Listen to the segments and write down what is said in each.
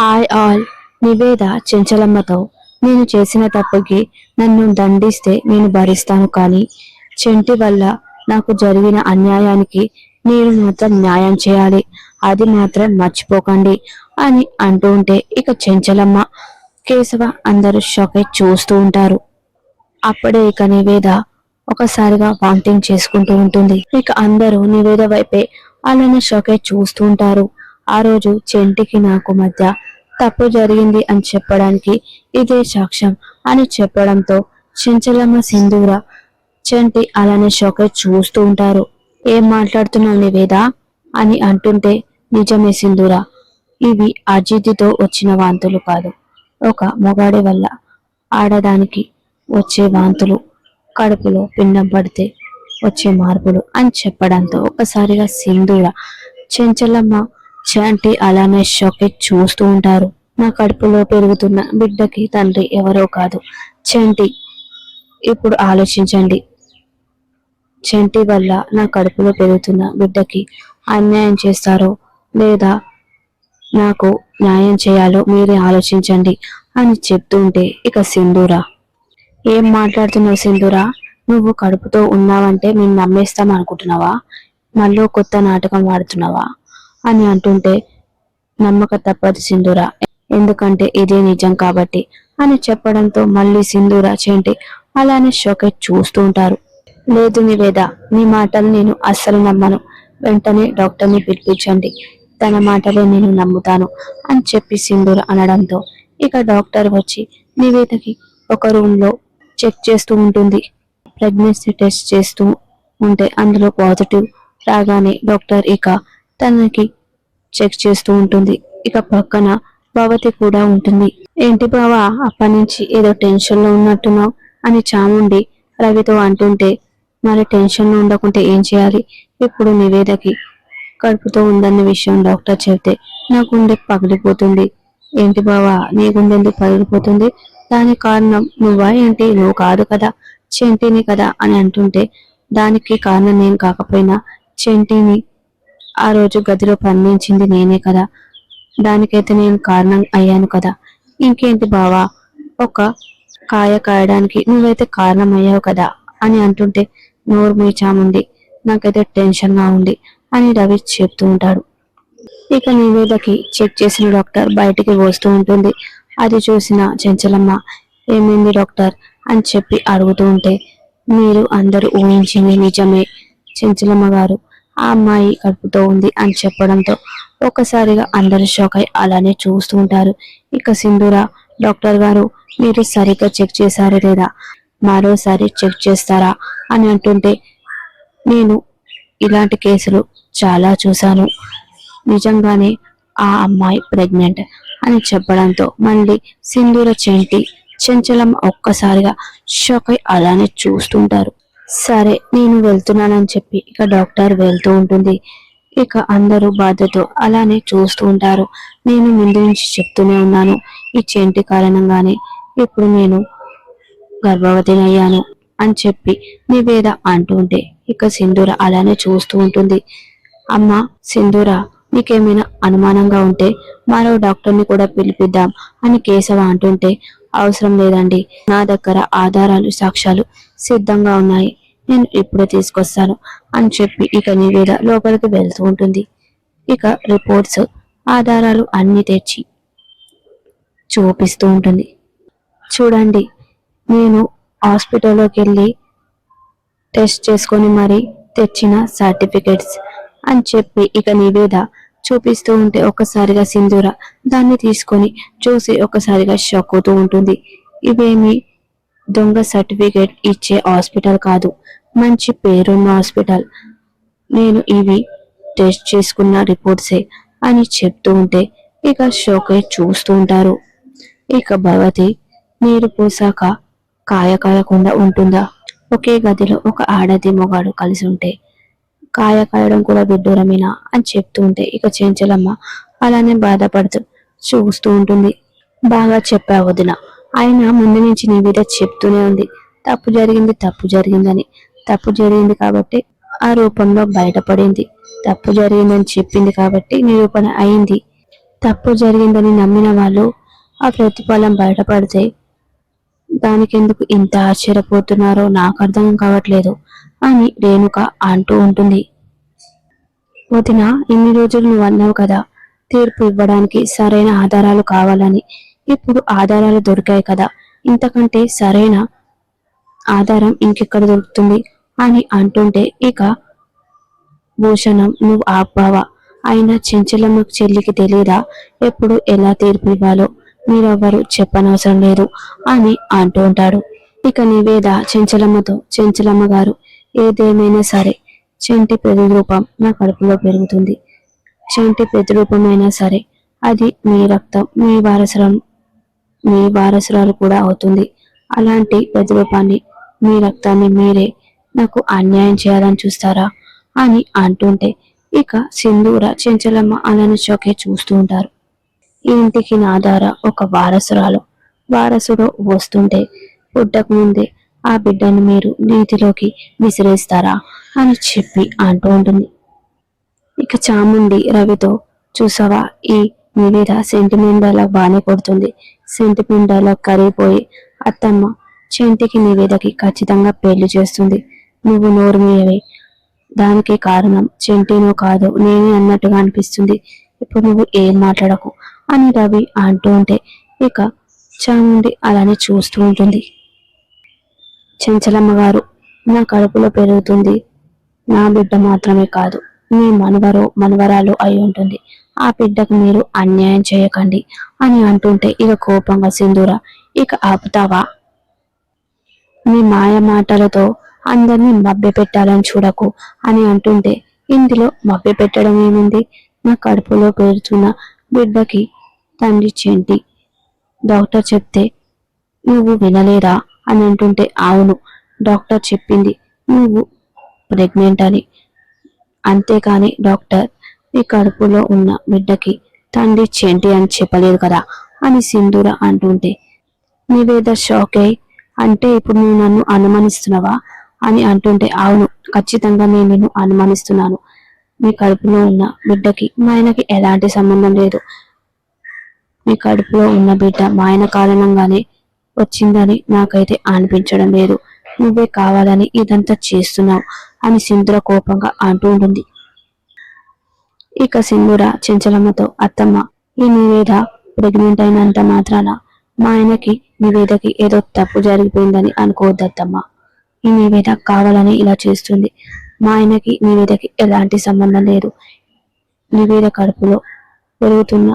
Hi all Niveda చెంచలమ్మతో నేను చేసిన తప్పుకి నన్ను దండిస్తే నేను భరిస్తాను కానీ చెంటి వల్ల నాకు జరిగిన అన్యాయానికి మీరు మాత్రం న్యాయం చేయాలి. అది మాత్రం మర్చిపోకండి అని అంటూ ఉంటే ఇక చెంచలమ్మ కేశవ అందరూ షాక్ అయి చూస్తూ ఉంటారు. అప్పుడే ఇక నివేద ఒకసారిగా వాంటింగ్ చేసుకుంటూ ఉంటుంది. ఇక అందరూ నివేద వైపే అలానే షాక్ అయి చూస్తూ ఉంటారు. ఆ రోజు చెంటికి నాకు మధ్య తప్పు జరిగింది అని చెప్పడానికి ఇదే సాక్ష్యం అని చెప్పడంతో చెంచలమ్మ సింధూర చెంటి అలానే షోకే చూస్తూ ఉంటారు. ఏం మాట్లాడుతున్నావు నివేద అని అంటుంటే నిజమే సింధూర ఇవి అజితితో వచ్చిన వాంతులు కాదు. ఒక మొగాడి వల్ల ఆడదానికి వచ్చే వాంతులు కడుపులో పిండం పడితే వచ్చే మార్పులు అని చెప్పడంతో ఒకసారిగా సింధూర చెంచలమ్మ చంటి అలానే షాకెట్ చూస్తూ ఉంటారు. నా కడుపులో పెరుగుతున్న బిడ్డకి తండ్రి ఎవరో కాదు. చంటి ఇప్పుడు ఆలోచించండి. చంటి వల్ల నా కడుపులో పెరుగుతున్న బిడ్డకి అన్యాయం చేస్తారో లేదా నాకు న్యాయం చేయాలో మీరే ఆలోచించండి అని చెప్తుంటే ఇక సింధూరా. ఏం మాట్లాడుతున్నావు సింధూరా? నువ్వు కడుపుతో ఉన్నావంటే మేము నమ్మేస్తాం అనుకుంటున్నావా? మళ్ళీ కొత్త నాటకం ఆడుతున్నావా? అని అంటుంటే నమ్మక తప్పదు సింధూర. ఎందుకంటే ఇదే నిజం కాబట్టి అని చెప్పడంతో మళ్ళీ సింధూర చేంటి అలానే షోకెట్ చూస్తూ ఉంటారు. లేదు నివేద నీ మాటలు నేను అస్సలు నమ్మను. వెంటనే డాక్టర్ని పిలిపించండి. తన మాటలే నేను నమ్ముతాను అని చెప్పి సింధూర అనడంతో ఇక డాక్టర్ వచ్చి నివేదకి ఒక రూమ్లో చెక్ చేస్తూ ఉంటుంది. ప్రెగ్నెన్సీ టెస్ట్ చేస్తూ ఉంటే అందులో పాజిటివ్ రాగానే డాక్టర్ ఇక తనకి చెక్ చేస్తూ ఉంటుంది. ఇక పక్కన భవతి కూడా ఉంటుంది. ఏంటి బావా అప్పటి నుంచి ఏదో టెన్షన్లో ఉన్నట్టున్నావు అని చాముండి రవితో అంటుంటే మరి టెన్షన్లో ఉండకుంటే ఏం చేయాలి? ఇప్పుడు నివేదకి కడుపుతో ఉందన్న విషయం డాక్టర్ చెబితే నా గుండె పగిలిపోతుంది. ఏంటి బావా నీ గుండె ఎందుకు పగిలిపోతుంది? దానికి కారణం నువ్వా ఏంటి? నువ్వు కాదు కదా చెంటిని కదా అని అంటుంటే దానికి కారణం నేను కాకపోయినా చెంటిని ఆ రోజు గదిలో పండించింది నేనే కదా. దానికైతే నేను కారణం అయ్యాను కదా. ఇంకేంటి బావా? ఒక కాయ కాయడానికి నువ్వైతే కారణం అయ్యావు కదా అని అంటుంటే నోరు మీచాముంది. నాకైతే టెన్షన్గా ఉంది అని రవి చెప్తూ ఉంటాడు. ఇక నివేదకి చెక్ చేసిన డాక్టర్ బయటికి వస్తూ ఉంటుంది. అది చూసిన చెంచలమ్మ ఏమైంది డాక్టర్? అని చెప్పి అడుగుతూ ఉంటే మీరు అందరూ ఊహించింది నిజమే. చెంచలమ్మ గారు ఆ అమ్మాయి కడుపుతో ఉంది అని చెప్పడంతో ఒక్కసారిగా అందరూ షాక్ అయి అలానే చూస్తూ ఉంటారు. ఇక సింధూర డాక్టర్ గారు మీరు సరిగ్గా చెక్ చేశారు లేదా? మరోసారి చెక్ చేస్తారా? అని అంటుంటే నేను ఇలాంటి కేసులు చాలా చూశాను. నిజంగానే ఆ అమ్మాయి ప్రెగ్నెంట్ అని చెప్పడంతో మళ్ళీ సింధూర చెంటి చెంచలం ఒక్కసారిగా షాక్ అయి అలానే చూస్తుంటారు సరే నేను వెళ్తున్నానని చెప్పి ఇక డాక్టర్ వెళ్తూ ఉంటుంది. ఇక అందరూ బాధతో అలానే చూస్తూ ఉంటారు. నేను ముందు నుంచి చెప్తూనే ఉన్నాను ఈ చెంటి కారణంగానే. ఇప్పుడు నేను గర్భవతినయ్యాను అని చెప్పి నివేద అంటుంటే ఇక సింధూర అలానే చూస్తూ ఉంటుంది. అమ్మ సింధూర నీకేమైనా అనుమానంగా ఉంటే మరో డాక్టర్ని కూడా పిలిపిద్దాం అని కేశవ అంటుంటే అవసరం లేదండి. నా దగ్గర ఆధారాలు సాక్ష్యాలు సిద్ధంగా ఉన్నాయి. నేను ఇప్పుడే తీసుకొస్తాను అని చెప్పి ఇక నివేద లోపలికి వెళ్తూ ఉంటుంది. ఇక రిపోర్ట్స్ ఆధారాలు అన్ని తెచ్చి చూపిస్తూ ఉంటుంది. చూడండి నేను హాస్పిటల్లోకి వెళ్ళి టెస్ట్ చేసుకొని మరి తెచ్చిన సర్టిఫికెట్స్ అని చెప్పి ఇక నివేద చూపిస్తూ ఉంటే ఒక్కసారిగా సింధూర దాన్ని తీసుకొని చూసి ఒక్కసారిగా షాక్ అవుతూ ఉంటుంది. ఇవేమి దొంగ సర్టిఫికేట్ ఇచ్చే హాస్పిటల్ కాదు. మంచి పేరున్న హాస్పిటల్. నేను ఇవి టెస్ట్ చేసుకున్న రిపోర్ట్సే అని చెప్తూ ఉంటే ఇక షోకే చూస్తూ ఉంటారు. ఇక భగవతి నీరు పోసాక కాయ కాయకుండా ఉంటుందా? ఒకే గదిలో ఒక ఆడది మొగాడు కలిసి ఉంటే కాయ కాయడం కూడా విడ్డూరమేనా అని చెప్తూ ఉంటే ఇక చెంచలమ్మ అలానే బాధపడుతూ చూస్తూ ఉంటుంది. బాగా చెప్పావు వదిన. ఆయన ముందు నుంచి నీ మీద చెప్తూనే ఉంది. తప్పు జరిగింది తప్పు జరిగిందని. తప్పు జరిగింది కాబట్టి ఆ రూపంలో బయటపడింది. తప్పు జరిగిందని చెప్పింది కాబట్టి నిరూపణ అయింది. తప్పు జరిగిందని నమ్మిన వాళ్ళు ఆ ప్రతిఫలం బయటపడితే దానికెందుకు ఇంత ఆశ్చర్యపోతున్నారో నాకు అర్థం కావట్లేదు అని రేణుక అంటూ ఉంటుంది. వదిన ఇన్ని రోజులు నువ్వు అన్నావు కదా తీర్పు ఇవ్వడానికి సరైన ఆధారాలు కావాలని. ఇప్పుడు ఆధారాలు దొరికాయి కదా. ఇంతకంటే సరైన ఆధారం ఇంకెక్కడ దొరుకుతుంది? అని అంటుంటే ఇక భూషణం నువ్వు ఆపావా? అయినా చెంచలమ్మ చెల్లికి తెలియదా? ఎప్పుడు ఎలా తీర్పు ఇవ్వాలో మీరెవ్వరు చెప్పనవసరం లేదు అని అంటూ ఉంటాడు. ఇక నివేద చెంచలమ్మతో చెంచలమ్మ గారు ఏదేమైనా సరే చెంటి ప్రతిరూపం నా కడుపులో పెరుగుతుంది. చెంటి ప్రతిరూపమైనా సరే అది మీ రక్తం మీ వారసరం మీ వారసురాలు కూడా అవుతుంది. అలాంటి ప్రతిరూపాన్ని మీ రక్తాన్ని మీరే నాకు అన్యాయం చేయాలని చూస్తారా? అని అంటుంటే ఇక సింధూర చెంచలమ్మ అలాని చోకే చూస్తూ ఉంటారు. ఇంటికి నా ఒక వారసురాలు వారసుడు వస్తుంటే పుట్టకు ముందే ఆ బిడ్డను మీరు నీతిలోకి విసిరేస్తారా? అని చెప్పి అంటూ ఉంటుంది. ఇక చాముండి రవితో చూసావా? ఈ నివేద సెంటిమెంట్ అలా బాగానే కొడుతుంది. సెంటిమెంట్ కరిగిపోయి అత్తమ్మ చెంటికి నివేదకి ఖచ్చితంగా పెళ్ళి చేస్తుంది. నువ్వు నోరు మీయవే దానికి కారణం చెంటినో కాదు నేనే అన్నట్టుగా అనిపిస్తుంది. ఇప్పుడు నువ్వు ఏం మాట్లాడకు? అని రవి అంటూ ఉంటే ఇక చాముండి అలానే చూస్తూ ఉంటుంది. చెంచలమ్మ గారు నా కడుపులో పెరుగుతుంది. నా బిడ్డ మాత్రమే కాదు మీ మనవరో మనవరాలు అయి ఉంటుంది. ఆ బిడ్డకు మీరు అన్యాయం చేయకండి అని అంటుంటే ఇక కోపంగా సింధూర ఇక ఆపుతావా? మీ మాయ మాటలతో అందరినీ మభ్య పెట్టాలని చూడకు అని అంటుంటే ఇందులో మభ్య పెట్టడం ఏముంది? నా కడుపులో పేరుతున్న బిడ్డకి తండ్రి చెంటి. డాక్టర్ చెప్తే నువ్వు వినలేదా? అని అంటుంటే అవును డాక్టర్ చెప్పింది. నువ్వు ప్రెగ్నెంట్ అని. అంతేకాని డాక్టర్ నీ కడుపులో ఉన్న బిడ్డకి తండ్రి చెంటి అని చెప్పలేదు కదా అని సింధూర అంటుంటే నివేద షాక్? అయి అంటే ఇప్పుడు నువ్వు నన్ను అనుమానిస్తున్నావా? అని అంటుంటే అవును ఖచ్చితంగా నేను నిన్ను అనుమానిస్తున్నాను. మీ కడుపులో ఉన్న బిడ్డకి మా ఆయనకి ఎలాంటి సంబంధం లేదు. మీ కడుపులో ఉన్న బిడ్డ మా ఆయన కారణంగానే వచ్చిందని నాకైతే అనిపించడం లేదు. నువ్వే కావాలని ఇదంతా చేస్తున్నావు అని సింధుర కోపంగా అంటూ ఉంటుంది. ఇక సింధుర చెంచలమ్మతో అత్తమ్మ ఈ నివేద ప్రెగ్నెంట్ అయినంత మాత్రాన మా ఆయనకి నివేదకి ఏదో తప్పు జరిగిపోయిందని అనుకోవద్దత్తమ్మ ఈ నివేద కావాలని ఇలా చేస్తుంది. మా ఆయనకి నివేదకి ఎలాంటి సంబంధం లేదు. నివేద కడుపులో పెరుగుతున్న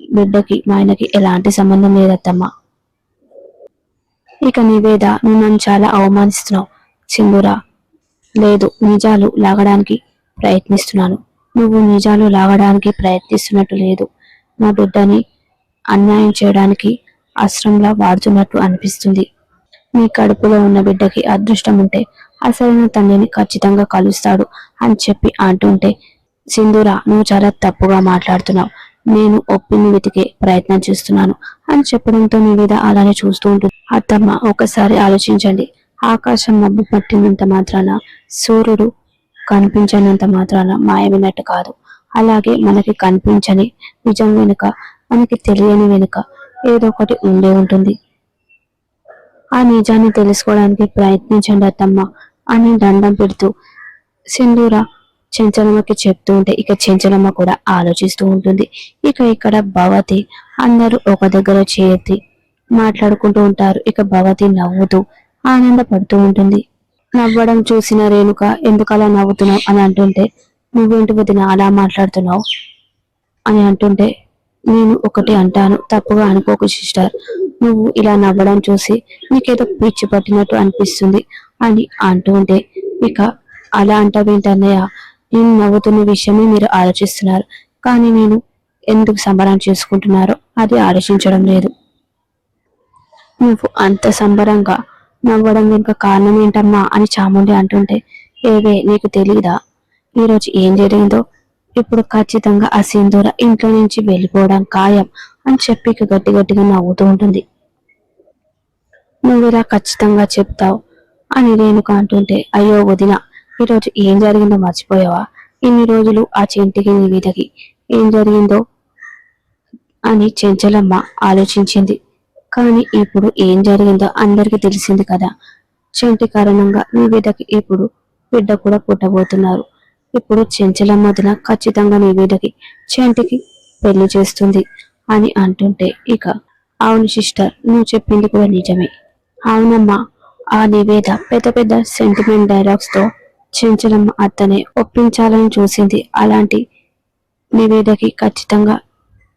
బిడ్డకి మా ఆయనకి ఎలాంటి సంబంధం లేదత్తమ్మ ఇక నివేద నువ్వు నన్ను చాలా అవమానిస్తున్నావు సింధురా. లేదు నిజాలు లాగడానికి ప్రయత్నిస్తున్నాను. నువ్వు నిజాలు లాగడానికి ప్రయత్నిస్తున్నట్టు లేదు. నా బిడ్డని అన్యాయం చేయడానికి అస్త్రంలా వాడుతున్నట్టు అనిపిస్తుంది. మీ కడుపులో ఉన్న బిడ్డకి అదృష్టం ఉంటే అసలైన తండ్రిని ఖచ్చితంగా కలుస్తాడు అని చెప్పి అంటుంటే సింధూర నువ్వు చాలా తప్పుగా మాట్లాడుతున్నావు. నేను ఒప్పిని వెతికే ప్రయత్నం చేస్తున్నాను అని చెప్పడంతో నివేద అలానే చూస్తూ ఉంటుంది. అత్తమ్మ ఒకసారి ఆలోచించండి. ఆకాశం మబ్బు పట్టినంత మాత్రాన సూర్యుడు కనిపించనంత మాత్రాన మాయమైనట్టు కాదు. అలాగే మనకి కనిపించని నిజం వెనుక మనకి తెలియని వెనుక ఏదో ఒకటి ఉండే ఉంటుంది. ఆ నిజాన్ని తెలుసుకోవడానికి ప్రయత్నించండి అత్తమ్మ అని దండం పెడుతూ సింధూర చెంచలమ్మకి చెప్తూ ఉంటే ఇక చెంచలమ్మ కూడా ఆలోచిస్తూ ఉంటుంది. ఇక ఇక్కడ భవతి అందరూ ఒక దగ్గర చేరి మాట్లాడుకుంటూ ఉంటారు. ఇక భవతి నవ్వుతూ ఆనందపడుతూ ఉంటుంది. నవ్వడం చూసిన రేణుక ఎందుకలా నవ్వుతున్నావు? అని అంటుంటే నువ్వేంటి వదిన అలా మాట్లాడుతున్నావు? అని అంటుంటే నేను ఒకటి అంటాను తప్పుగా అనుకోకు సిస్టర్. నువ్వు ఇలా నవ్వడం చూసి నీకేదో పిచ్చి పట్టినట్టు అనిపిస్తుంది అని అంటూ ఉంటే ఇక అలా అంటావేంటన్నయ్య నేను నవ్వుతున్న విషయమే మీరు ఆలోచిస్తున్నారు. కానీ నేను ఎందుకు సంబరం చేసుకుంటున్నారో అది ఆలోచించడం లేదు. నువ్వు అంత సంబరంగా నవ్వడం వెనుక కారణం ఏంటమ్మా అని చాముండి అంటుంటే ఏవే నీకు తెలీదా? ఈరోజు ఏం జరిగిందో? ఇప్పుడు ఖచ్చితంగా ఆ సింధూర ఇంట్లో నుంచి వెళ్ళిపోవడం ఖాయం అని చెప్పి గట్టి గట్టిగా నవ్వుతూ ఉంటుంది. నువ్వు ఇలా ఖచ్చితంగా చెప్తావు అని రేణుక అంటుంటే అయ్యో వదిన ఈరోజు ఏం జరిగిందో మర్చిపోయావా? ఇన్ని రోజులు ఆ చెంటికి నీ ఏం జరిగిందో? అని చెంచలమ్మ ఆలోచించింది. కానీ ఇప్పుడు ఏం జరిగిందో అందరికీ తెలిసింది కదా. చంటి కారణంగా నివేదకి ఇప్పుడు బిడ్డ కూడా పుట్టబోతున్నారు. ఇప్పుడు చెంచలమ్మ వదిన ఖచ్చితంగా నివేదకి చెంటికి పెళ్ళి చేస్తుంది అని అంటుంటే ఇక అవును సిస్టర్ నువ్వు చెప్పింది కూడా నిజమే. అవునమ్మా ఆ నివేద పెద్ద పెద్ద సెంటిమెంట్ డైలాగ్స్తో చెంచలమ్మ అత్తనే ఒప్పించాలని చూసింది. అలాంటి నివేదకి ఖచ్చితంగా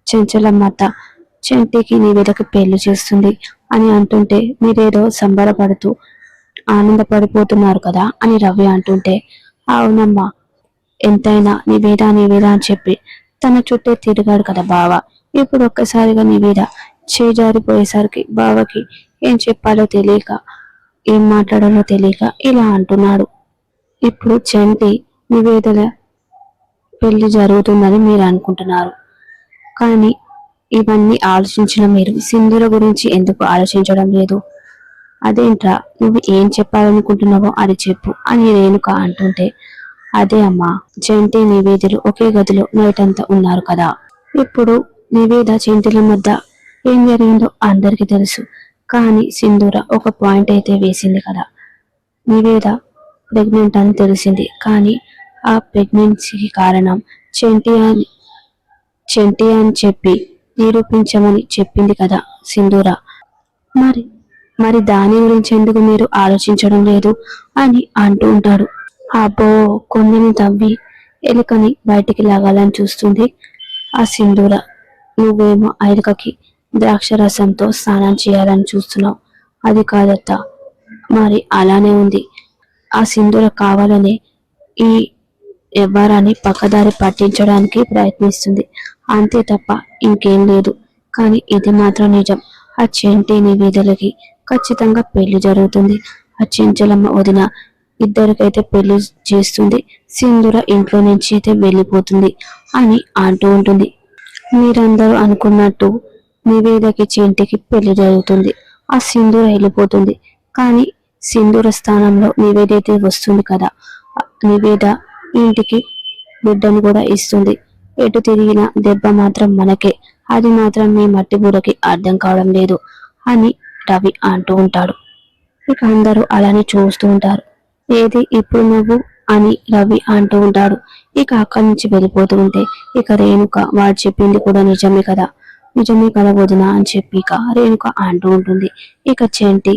చెంచలమ్మ అత్త చంటికి నివేదకి పెళ్ళి చేస్తుంది అని అంటుంటే మీరేదో సంబరపడుతూ ఆనందపడిపోతున్నారు కదా అని రవి అంటుంటే అవునమ్మా ఎంతైనా నివేద నివేద అని చెప్పి తన చుట్టే తిరిగాడు కదా బావ. ఇప్పుడు ఒక్కసారిగా నివేద చేజారిపోయేసరికి బావకి ఏం చెప్పాలో తెలియక ఏం మాట్లాడాలో తెలియక ఇలా అంటున్నాడు. ఇప్పుడు చంటి నివేదల పెళ్ళి జరుగుతుందని మీరు అనుకుంటున్నారు. కానీ ఇవన్నీ ఆలోచించిన మీరు. సింధుల గురించి ఎందుకు ఆలోచించడం లేదు? అదేంట్రా నువ్వు ఏం చెప్పాలనుకుంటున్నావో అది చెప్పు అని రేణుక అంటుంటే అదే అమ్మా జంటి నివేదిలు ఒకే గదిలో నైట్ ఉన్నారు కదా. ఇప్పుడు నివేద చెంటిల మధ్య ఏం జరిగిందో అందరికీ తెలుసు. కానీ సింధూర ఒక పాయింట్ అయితే వేసింది కదా. నివేద ప్రెగ్నెంట్ అని తెలిసింది. కానీ ఆ ప్రెగ్నెన్సీకి కారణం చెంటి అని చెంటి అని చెప్పి నిరూపించమని చెప్పింది కదా సింధూర. మరి మరి దాని గురించి ఎందుకు మీరు ఆలోచించడం లేదు అని అంటూ ఉంటాడు. అబ్బో కొండని తవ్వి ఎలుకని బయటికి లాగాలని చూస్తుంది ఆ సింధూర. నువ్వేమో ఎలుకకి ద్రాక్ష రసంతో స్నానం చేయాలని చూస్తున్నావు. అది కాదత్త. మరి అలానే ఉంది. ఆ సింధూర కావాలని ఈ వ్యవహారాన్ని పక్కదారి పట్టించడానికి ప్రయత్నిస్తుంది. అంతే తప్ప ఇంకేం లేదు. కానీ ఇది మాత్రం నిజం. ఆ నివేదలకి ఖచ్చితంగా పెళ్ళి జరుగుతుంది. ఆ చెంచలమ్మ వదిన ఇద్దరికైతే పెళ్ళి చేస్తుంది. సింధుర ఇంట్లో నుంచి అయితే వెళ్ళిపోతుంది అని అంటూ ఉంటుంది. మీరందరూ అనుకున్నట్టు నివేదకి చెంటికి పెళ్ళి జరుగుతుంది. ఆ సింధూర వెళ్ళిపోతుంది. కానీ సింధూర స్థానంలో నివేద అయితే వస్తుంది కదా. నివేద ఇంటికి బిడ్డను కూడా ఇస్తుంది. ఎటు తిరిగిన దెబ్బ మాత్రం మనకే. అది మాత్రం మీ మట్టి బూరకి అర్థం కావడం లేదు అని రవి అంటూ ఉంటాడు. ఇక అందరూ అలానే చూస్తూ ఉంటారు. ఏది ఇప్పుడు నువ్వు అని రవి అంటూ ఉంటాడు. ఇక అక్కడి నుంచి వెళ్ళిపోతూ ఉంటే ఇక రేణుక వాడు చెప్పింది కూడా నిజమే కదా. నిజమే కదా వదిన అని చెప్పి ఇక రేణుక అంటూ ఉంటుంది. ఇక చెంటి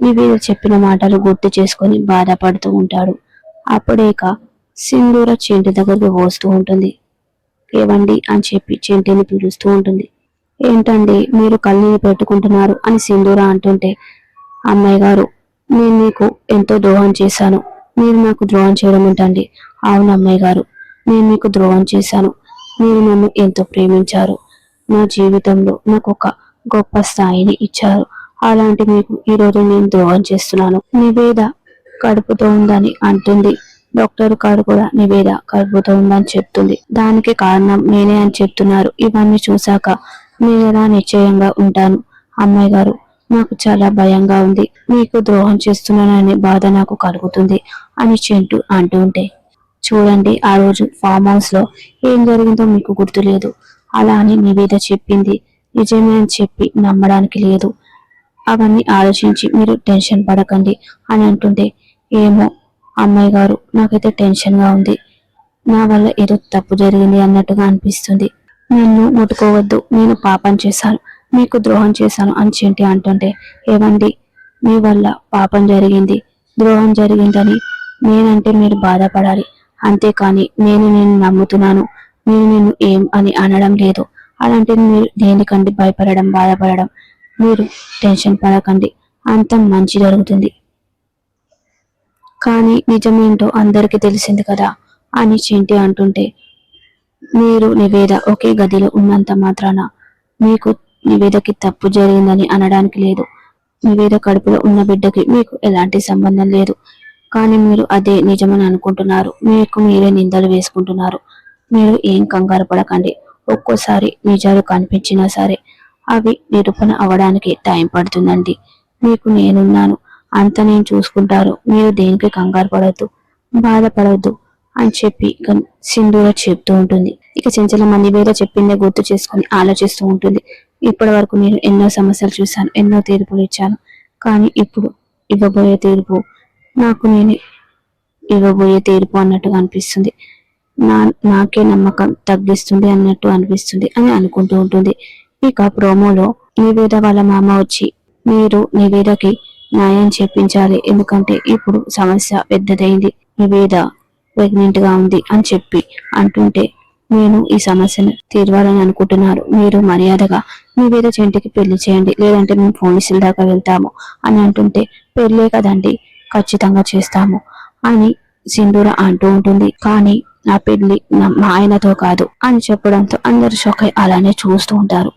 నివేద చెప్పిన మాటలు గుర్తు చేసుకొని బాధపడుతూ ఉంటాడు. అప్పుడే ఇక సింధూర చెంటి దగ్గరికి వస్తూ ఉంటుంది. ఏవండి అని చెప్పి చెంటిని పిలుస్తూ ఉంటుంది. ఏంటండి మీరు కళ్ళని పెట్టుకుంటున్నారు అని సింధూర అంటుంటే అమ్మాయి గారు నేను మీకు ఎంతో ద్రోహం చేశాను. మీరు నాకు ద్రోహం చేయడం ఏంటండి? అవును అమ్మాయి గారు నేను మీకు ద్రోహం చేశాను. మీరు నన్ను ఎంతో ప్రేమించారు. నా జీవితంలో నాకు ఒక గొప్ప స్థాయిని ఇచ్చారు. అలాంటి మీకు ఈ రోజు నేను ద్రోహం చేస్తున్నాను. నివేద కడుపుతో ఉందని అంటుంది. డాక్టర్ గారు కూడా నివేద కడుపుతో ఉందని చెప్తుంది. దానికి కారణం నేనే అని చెప్తున్నారు. ఇవన్నీ చూశాక నేను ఎలా నిశ్చయంగా ఉంటాను. అమ్మాయి గారు నాకు చాలా భయంగా ఉంది. మీకు ద్రోహం చేస్తున్నాననే బాధ నాకు కలుగుతుంది అని చెంటూ అంటూ ఉంటే చూడండి ఆ రోజు ఫామ్ హౌస్లో ఏం జరిగిందో మీకు గుర్తులేదు. అలా అని నివేద చెప్పింది. నిజమే అని చెప్పి నమ్మడానికి లేదు. అవన్నీ ఆలోచించి మీరు టెన్షన్ పడకండి అని అంటుంటే ఏమో అమ్మాయి గారు నాకైతే టెన్షన్గా ఉంది. నా వల్ల ఏదో తప్పు జరిగింది అన్నట్టుగా అనిపిస్తుంది. నన్ను ముట్టుకోవద్దు నేను పాపం చేశాను మీకు ద్రోహం చేశాను అని చెంటి అంటుంటే ఏమండి మీ వల్ల పాపం జరిగింది ద్రోహం జరిగిందని నేనంటే మీరు బాధపడాలి. అంతేకాని నేను నేను నమ్ముతున్నాను నేను నేను ఏం అని అనడం లేదు. అలాంటి మీరు దేనికండి భయపడడం బాధపడడం? మీరు టెన్షన్ పడకండి అంత మంచి జరుగుతుంది. కానీ నిజమేంటో అందరికీ తెలిసింది కదా అని చింటి అంటుంటే మీరు నివేద ఒకే గదిలో ఉన్నంత మాత్రాన మీకు నివేదకి తప్పు జరిగిందని అనడానికి లేదు. నివేద కడుపులో ఉన్న బిడ్డకి మీకు ఎలాంటి సంబంధం లేదు. కానీ మీరు అదే నిజమని అనుకుంటున్నారు. మీకు మీరే నిందలు వేసుకుంటున్నారు. మీరు ఏం కంగారు పడకండి. ఒక్కోసారి నిజాలు కనిపించినా సరే అవి నిరూపణ అవడానికి టైం పడుతుందండి. మీకు నేనున్నాను. అంత నేను చూసుకుంటారు మీరు దేనికి కంగారు పడద్దు. బాధపడద్దు అని చెప్పి సింధూర చెప్తూ ఉంటుంది. ఇక చెంచలమ్మ నివేద చెప్పిందే గుర్తు చేసుకుని ఆలోచిస్తూ ఉంటుంది. ఇప్పటి వరకు నేను ఎన్నో సమస్యలు చూశాను ఎన్నో తీర్పులు ఇచ్చాను. కానీ ఇప్పుడు ఇవ్వబోయే తీర్పు నాకు నేను ఇవ్వబోయే తీర్పు అన్నట్టుగా అనిపిస్తుంది. నా నాకే నమ్మకం తగ్గిస్తుంది అన్నట్టు అనిపిస్తుంది అని అనుకుంటూ ఉంటుంది. ఇక ప్రోమోలో నివేద వాళ్ళ మామ వచ్చి మీరు నివేదకి న్యాయం చెప్పించాలి. ఎందుకంటే ఇప్పుడు సమస్య పెద్దదైంది. నివేద ప్రెగ్నెంట్గా ఉంది అని చెప్పి అంటుంటే నేను ఈ సమస్యను తీర్వాలని అనుకుంటున్నారు. మీరు మర్యాదగా నివేద చెంటికి పెళ్ళి చేయండి. లేదంటే మేము పోలీసుల దాకా వెళ్తాము అని అంటుంటే పెళ్ళే కదండి ఖచ్చితంగా చేస్తాము అని సింధూర అంటూ ఉంటుంది. కానీ నా పెళ్ళి నా- మా ఆయనతో కాదు అని చెప్పడంతో అందరు షాక్ అలానే చూస్తూ ఉంటారు.